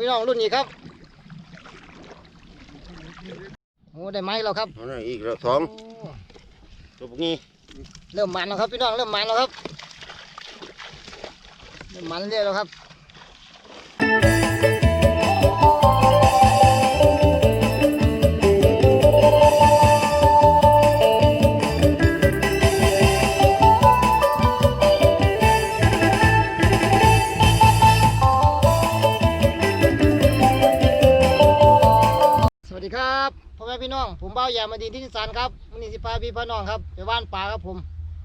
พี่น้องรุ่นนี้ครับโอ้ได้ไหมแล้วครับเอาหน่อยอีกแล้วสองโอ้ตัวพวกนี้เริ่มมันแล้วครับพี่น้องเริ่มมันแล้วครับเริ่มมันเรื่อยแล้วครับ ครับวันนี้สิพาพี่พาน้องครับไปว่านปลาครับผม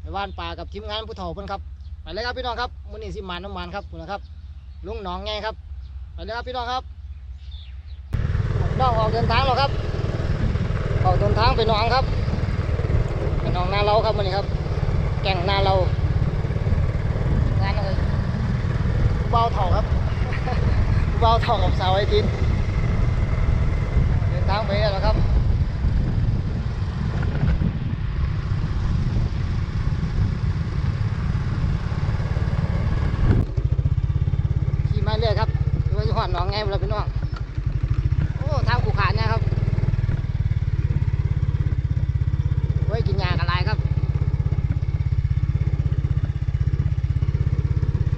ไปว่านปลากับทีมงานผู้เฒ่าเพิ่นครับไปเลยครับพี่น้องครับวันนี้สิหมานน้ำมันครับคุณนะครับลุงหนองไงครับไปเลยครับพี่น้องครับน้องออกเดินทางแล้วครับออกเดินทางไปหนองครับไปหนองนาเราครับวันนี้ครับ แก่งนาเรางานอะไรผู้เบาเฒ่าครับผู้เบาเฒ่ากับสาวไอทินเดินทางไปแล้วครับ ขี่มา เรื่อยครับดูว่าจะหอดหนองไงเราพี่น้องโอ้ทางขู่ขาดเนี่ยครับไว้กินยากันไรครับ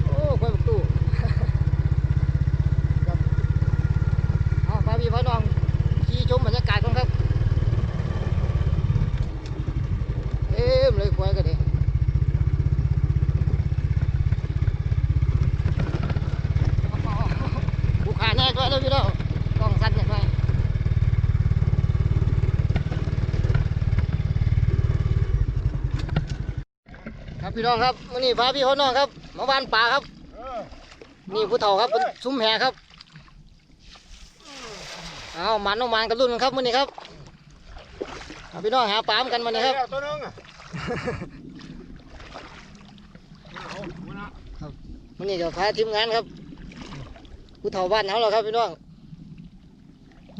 โอ้กล้วยบักตู้ ครับเอาพาพี่พาน้องขี่ชมบรรยากาศกันครับ เอ็มเลยควายกันดิผูขาแน่ก็แล้วพี่น้องกล้องสั้นหน่อย ครับพี่น้องครับวันนี้พาพี่เขาน้องครับมาบ้านป่าครับนี่ผู้เฒ่าครับเป็นซุ้มแหครับเอามันเอามันกันรุ่นกันครับมื้อนี้ครับเอาพี่น้องหาปลามกันมาเนี่ยครับตัวนึงอะมื้อนี้ก็พาทีมงานครับผู้เฒ่าบ้านเขาเหรอครับพี่น้อง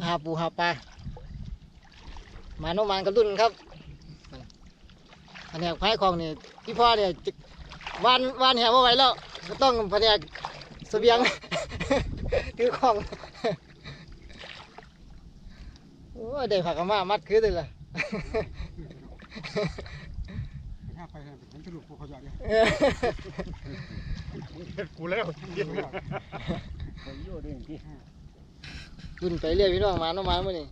หาปูหาปลามันเอามันกันรุ่นครับอันนี้พายของนี่ พี่พ่อเนี่ยจะวานวานแหวมาไหวแล้วก็ต้องแผนกเสบียงถือของโอ้ยได้ผักกะมามัดคือเลยล่ะข้าไปให้ผมจะหลุดพวกเขาจะเนี่ยกูแล้วขึ้นไปเรื่อยพี่น้องมาน้องมาเมื่อนี้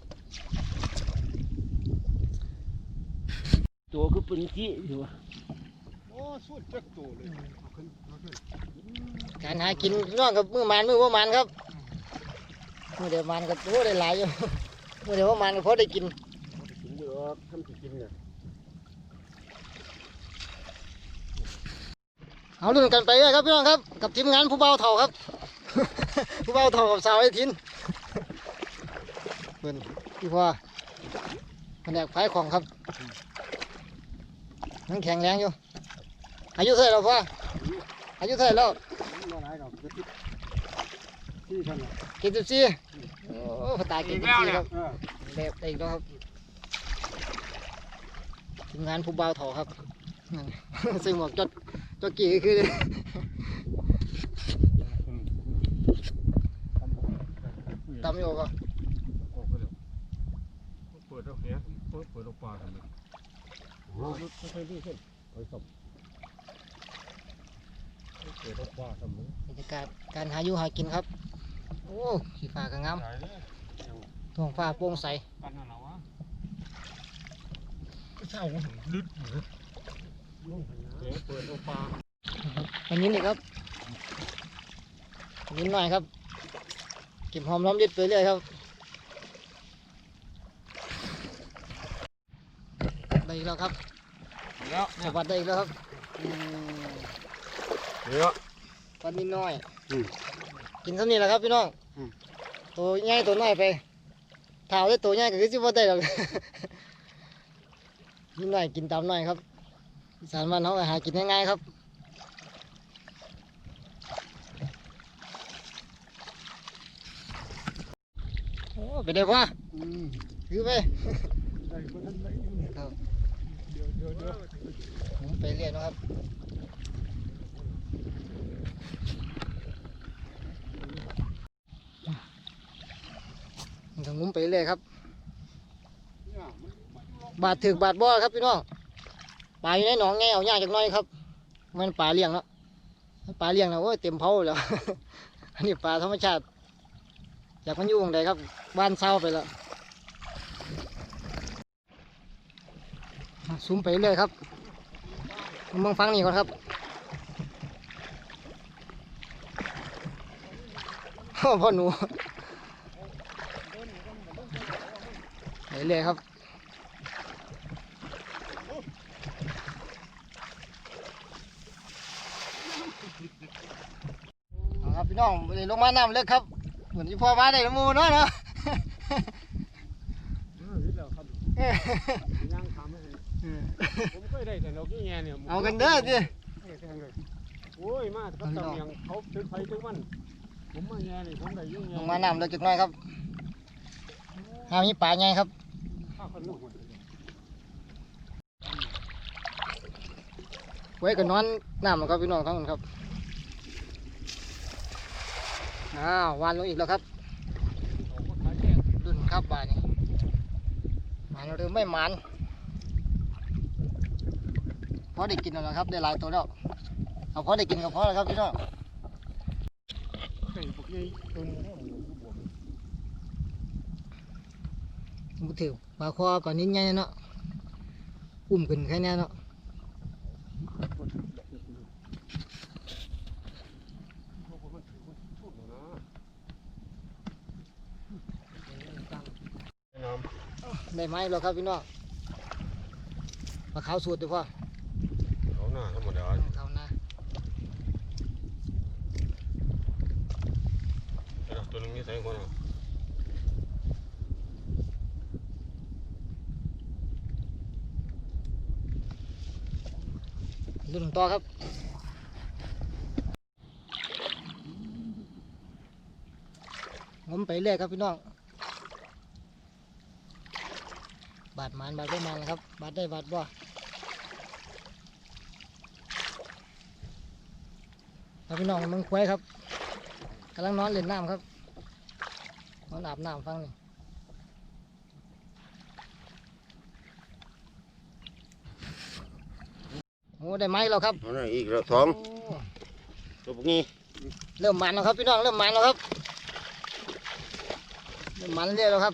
ตัวคือเป็นขี้อยู่โอ้ สุดจักตัวเลยเอาขึ้นเอาขึ้นการหากินพี่น้องกับมือมันมือว่ามันครับมือเดี๋ยวมันก็โอ้ได้หลายอยู่มือเดี๋ยวว่ามันก็พอได้กินกินอยู่ทำสิกินเนี่ยเอาลุ้นกันไปเลยครับพี่น้องครับกับทีมงานผู้เบาเถ่าครับ ผู้เบาเถ่ากับสาวไอ้ทินเป็นพี่พ่อแผนกขายของครับยังแข็งแรงอยู่ อายุเท่าไหร่แล้วพ่ออายุเท่าไหร่แล้วมาหลายดอกจะติดที่ท่านน่ะเจ็ดสิบสี่โอ้พอตายเจ็ดสิบสี่ครับเออแบบได้อีกแล้วครับทีมงานผู้เบาเถ่าครับนั่นซึ่งหมวกจดจดกี่ก็คือตำอยู่ก็ออกไปแล้วเปิดเอาแหเปิดเปิดเอาปลากันเลยไม่ใช่ที่ขึ้นไปสม เปิดเอาปลาทำมึงบรรยากาศการหาอยู่หากินครับ โอ้สีฟ้าก็งามใหญ่เลยท้องฟ้าโปร่งใสกันนั่นเหรอวะไม่ใช่ผมลึดอยู่เดี๋ยวเปิดเอาปลาอันนี้นี่ครับนิดหน่อยครับ เก็บหอมรอมริดไปเรื่อยครับได้อีกแล้วครับเดี๋ยวสวัสดีอีกแล้วครับ อืมเดี๋ยววันนี้น้อย อืม กินเท่านี้แหละครับพี่น้องอืม ตัวใหญ่ตัวน้อยไปเท้าได้ตัวใหญ่ก็คือสิบ่ได้หรอก นิดหน่อยกินตามหน่อยครับอีสานบ้านเขาก็หากินง่ายๆครับโอ้ไปได้ปะอืมถือไปได้ก็ท่านได้อยู่ครับ เดี๋ยวเดี๋ยวเดี๋ยวผมไปเรียนนะครับ ก็งุ้มไปเรื่อยครับ บาดถึกบาดบ่อครับพี่น้องปลาอยู่ในหนองไงเอายากจักน้อยครับ มันปลาเลี้ยงเนาะปลาเลี้ยงนะโอ้ยเต็มเผาแล้วอันนี้ปลาธรรมชาติจากมันอยู่ตรงใดครับ บ้านเศร้าไปแล้วอะซูมไปเรื่อยครับมองฟังนี่ก่อนครับพ่อหนูไป เรื่อยครับเอาครับพี่น้องไปลงมาน้ำเลิกครับ เหมือนที่พ่อมาได้ละมูเนาะเนาะเออนี่แหละครับย่างทำให้ผมเคยได้แต่เราขี้แงเนี่ยเอากันเด้อสิเออแทงเลยโอ้ยมาเขาตำเนียงเขาตึกไฟตึกมันผมมาแงนี่ผมได้ยิ่งแงลงมาน้ำเลิกจักหน่อยครับหามีปลาไงครับ ไว้ก็นอนน้ำแล้วครับพี่น้องทั้งนั้นครับอ้าววานลงอีกแล้วครับดุนครับบาดนี้หมันหรือไม่หมันพอได้กินแล้วนะครับ ได้หลายตัวแล้วเอาพอได้กินก็พอแล้วครับพี่น้องไก่พวกนี้ตัวนี้เนี่ยมันบวมมุถือ ปลาคอก่อนนิดไงเนาะอุ้มขึ้นแค่นี้เนาะพวกมันถือมันพูดนะน้ได้ไหมแล้วครับพี่น้องปลาขาวสูตรดีกว่าำเขาหน้าธรรมดาเขานะตัวนึงนี่ใส่คนอะ ดุนต่อครับงมไปเรื่อยครับพี่น้อง บาดหมันบาดไม่มันครับ บาดได้บาดบ่ครับพี่น้องมึงควายครับกำลังนอนเล่นน้ำครับนอนอาบน้ำฟังนี่โอ้ได้ไหมแล้วครับเอาหน่อยอีกแล้วสองโอ้ตัวพวกนี้เริ่มมันแล้วครับพี่น้องเริ่มมันแล้วครับเริ่มมันเรื่อยแล้วครับ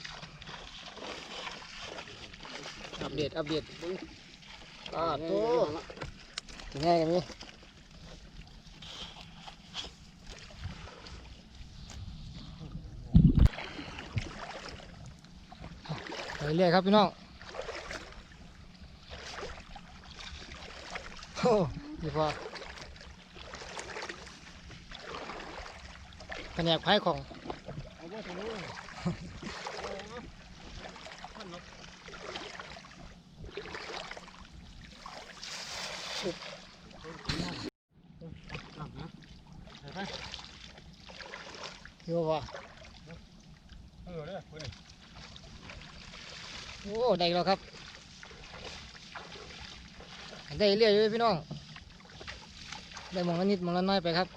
อัปเดตอัปเดตอ่าโตถึงไงกันนี่ไปเรื่อยครับพี่น้อง โอ้ดีพอแผนกพายของเอาไว้ตรงนี้หลับนะใส่ไปอยู่พอเออเลยคนนี้โอ้ ได้แล้วครับ ได้เรื่อยเลยพี่น้อง ได้มองละนิดมองละน้อยไปครับ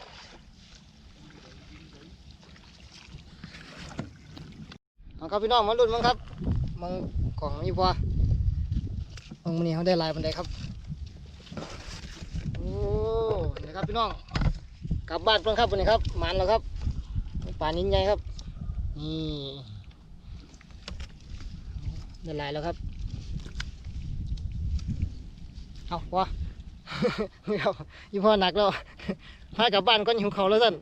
เอาครับพี่น้องมาลุ้นมั้งครับมองกล่องนี้พอมองนนี่เขาได้ลายบันไดครับ โอ้นี่ครับพี่น้อง กลับบ้านเพิ่งครับวันนี้ครับหมันแล้วครับป่านิ้นใหญ่ครับ นี่ได้ลายแล้วครับ เอาวะไม่เอายี่พ่อหนักแล้วพากลับบ้านก็หิวเขาแล้วสั่น